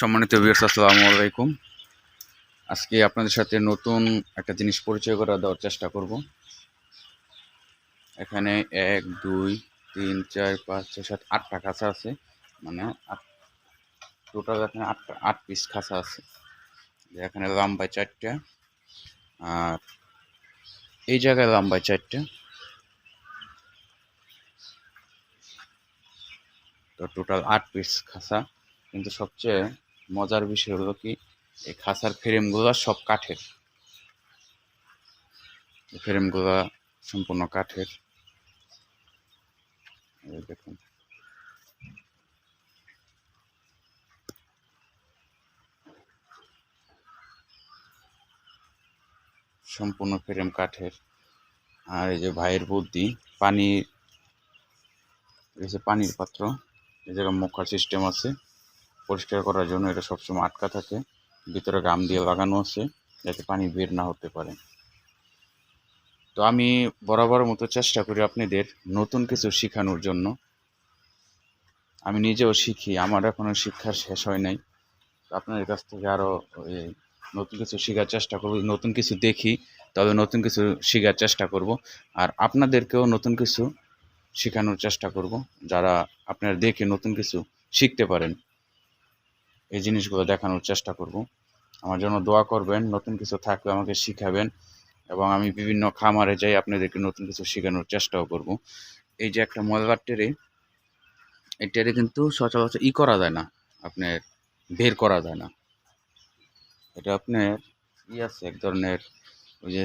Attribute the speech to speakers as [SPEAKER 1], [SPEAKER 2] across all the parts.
[SPEAKER 1] সম্মানিত ভিউয়ার্স আসসালামু আলাইকুম। আজকে আপনাদের সাথে নতুন একটা জিনিস পরিচয় করে দেওয়ার চেষ্টা করব। এখানে এক, দুই, তিন, চার, পাঁচ, ছয়, সাত, আটটা খাঁচা আছে। মানে টোটাল এখানে আটটা আট পিস খাঁচা আছে। এখানে লম্বায় চারটা, আর এই জায়গায় লম্বায় চারটা। তো টোটাল আট পিস খাঁচা। কিন্তু সবচেয়ে মজার বিষয় হলো কি, এই খাঁচার ফ্রেমগুলো সব কাঠের। ফ্রেমগুলো সম্পূর্ণ কাঠের। দেখুন। সম্পূর্ণ ফ্রেম কাঠের। আর এই যে ভাইয়ের বুদ্ধি, পানির পানির পাত্র, এই জায়গায় মুখার সিস্টেম আছে। পরিষ্কার করার জন্য এটা সবসময় আটকা থাকে। ভিতরে গাম দিয়ে লাগানো আছে, যাতে পানি বের না হতে পারে। তো আমি বরাবর মতো চেষ্টা করি আপনাদের নতুন কিছু শেখানোর জন্য। আমি নিজেও শিখি, আমার এখনও শিক্ষার শেষ হয় নাই। আপনাদের কাছ থেকে আরও নতুন কিছু শেখার চেষ্টা করব, নতুন কিছু দেখি, তবে নতুন কিছু শেখার চেষ্টা করব। আর আপনাদেরকেও নতুন কিছু শেখানোর চেষ্টা করব, যারা আপনারা দেখে নতুন কিছু শিখতে পারেন। এই জিনিসগুলো দেখানোর চেষ্টা করব। আমার জন্য দোয়া করবেন, নতুন কিছু থাকলে আমাকে শিখাবেন এবং আমি বিভিন্ন খামারে যাই আপনাদেরকে নতুন কিছু শেখানোর চেষ্টাও করব। এই যে একটা ময়লার টেরে, এই টেরে কিন্তু সচরাচর ই করা যায় না, আপনার বের করা যায় না। এটা আপনার ই আছে, এক ধরনের ওই যে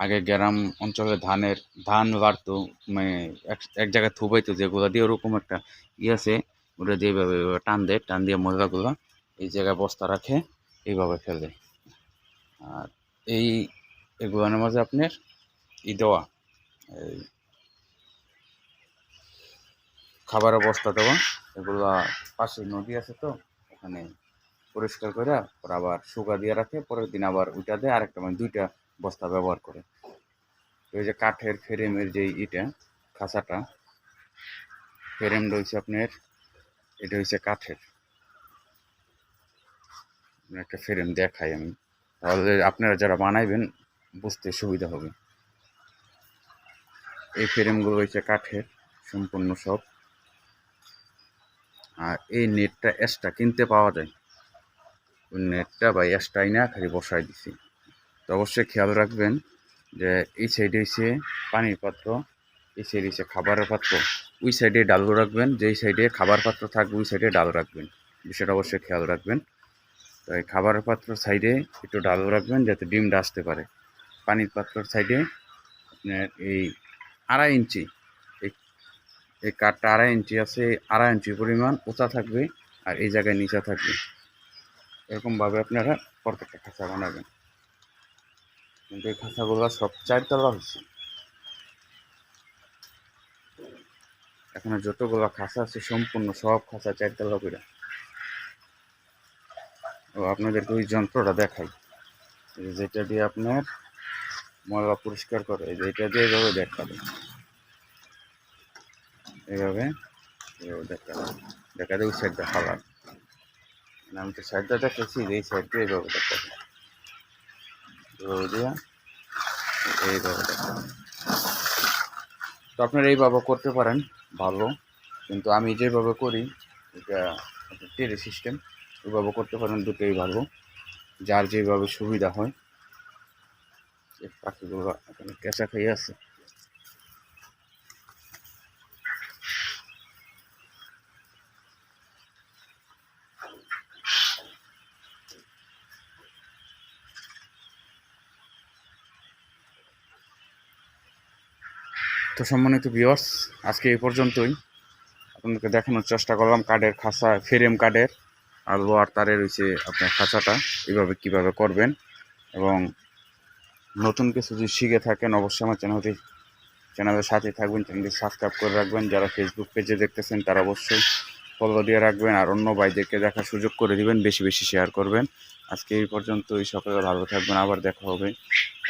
[SPEAKER 1] আগে গ্রাম অঞ্চলে ধানের, ধান বাড়তো মানে এক এক জায়গায় থুবাইতো যেগুলো দিয়ে ওরকম একটা ই আছে। ওটা দিয়ে এভাবে টান দেয় টান দিয়ে ময়লাগুলো এই জায়গায় বস্তা রাখে, এইভাবে ফেলে আর এই এগুলোর মাঝে আপনার ই দেওয়া, এই খাবারের বস্তা দেওয়া, এগুলো পাশে নদী আছে তো, ওখানে পরিষ্কার করে পরে আবার শুকা দিয়ে রাখে, পরের দিন আবার ওইটা দেয়, আরেকটা মানে দুইটা বস্তা ব্যবহার করে। ওই যে কাঠের ফ্রেমের যে ইটা, খাঁচাটা, ফ্রেম রয়েছে আপনার এটা হচ্ছে কাঠের। একটা ফ্রেম দেখাই আমি। তাহলে আপনারা যারা বানাইবেন, বুঝতে সুবিধা হবে। এই ফ্রেমগুলো হচ্ছে কাঠের, সম্পূর্ণ সব। আর এই নেটটা এক্সট্রা কিনতে পাওয়া যায়। ওই নেটটা বা এক্সট্রাই না, খালি বসাই দিছি। তো অবশ্যই খেয়াল রাখবেন যে এই সাইডে হচ্ছে পানির পাত্র। এই সাইডে হচ্ছে খাবারের পাত্র, ওই সাইডে ডাল রাখবেন, যেই সাইডে খাবার পাত্র থাকবে, ওই সাইডে ডাল রাখবেন। বিষয়টা অবশ্যই খেয়াল রাখবেন। তো এই খাবারের পাত্র সাইডে একটু ডাল রাখবেন, যাতে ডিমটা আসতে পারে। পানির পাত্রর সাইডে আপনার এই আড়াই ইঞ্চি, এই কাঠটা আড়াই ইঞ্চি আছে, আড়াই ইঞ্চি পরিমাণ উঁচা থাকবে আর এই জায়গায় নিচা থাকবে। এরকমভাবে আপনারা প্রত্যেকটা খাঁচা বানাবেন। কিন্তু এই খাঁচাগুলো সব চারতলা হচ্ছে এখানে যতগুলো খাঁচা আছে, সম্পূর্ণ সব খাসা চারতলা করে ও, আপনাদেরকে ওই যন্ত্রটা দেখাই। যেটা দিয়ে আপনার ময়লা পরিষ্কার করে, এই যে এটা দিয়ে এভাবে দেখাবে এইভাবে এইভাবে দেখাবে দেখাতে ওই সাইডটা খাবার আমি তো সাইডটা দেখেছি যে এই সাইড দিয়ে এইভাবে দেখাবে এইভাবে দিয়ে এইভাবে দেখাবে তো আপনারা এইভাবে করতে পারেন। ভালো। কিন্তু আমি যেভাবে করি, এটা টেরে সিস্টেম ওইভাবে করতে পারেন, দুটোই ভালো। যার যেভাবে সুবিধা হয় পাখিগুলো এখানে কেঁচা খেয়ে আছে। তো সম্মানিত ভিউয়ার্স আজকে এই পর্যন্তই। আপনাদেরকে দেখানোর চেষ্টা করলাম কার্ডের খাঁচা, ফ্রেম কার্ডের, আর লোয়ার তারের রয়েছে আপনার খাঁচাটা, এভাবে কীভাবে করবেন। এবং নতুন কিছু যদি শিখে থাকেন, অবশ্যই আমার চ্যানেলটি, চ্যানেলের সাথে থাকবেন, চ্যানেলটি সাবস্ক্রাইব করে রাখবেন। যারা ফেসবুক পেজে দেখতেছেন, তারা অবশ্যই ফলো দিয়ে রাখবেন। আর অন্য ভাইদেরকে দেখার সুযোগ করে দিবেন, বেশি বেশি শেয়ার করবেন। আজকে এই পর্যন্ত এই সকালে ভালো থাকবেন, আবার দেখা হবে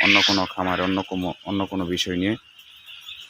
[SPEAKER 1] অন্য কোনো খামার, অন্য কোনো অন্য কোনো বিষয় নিয়ে।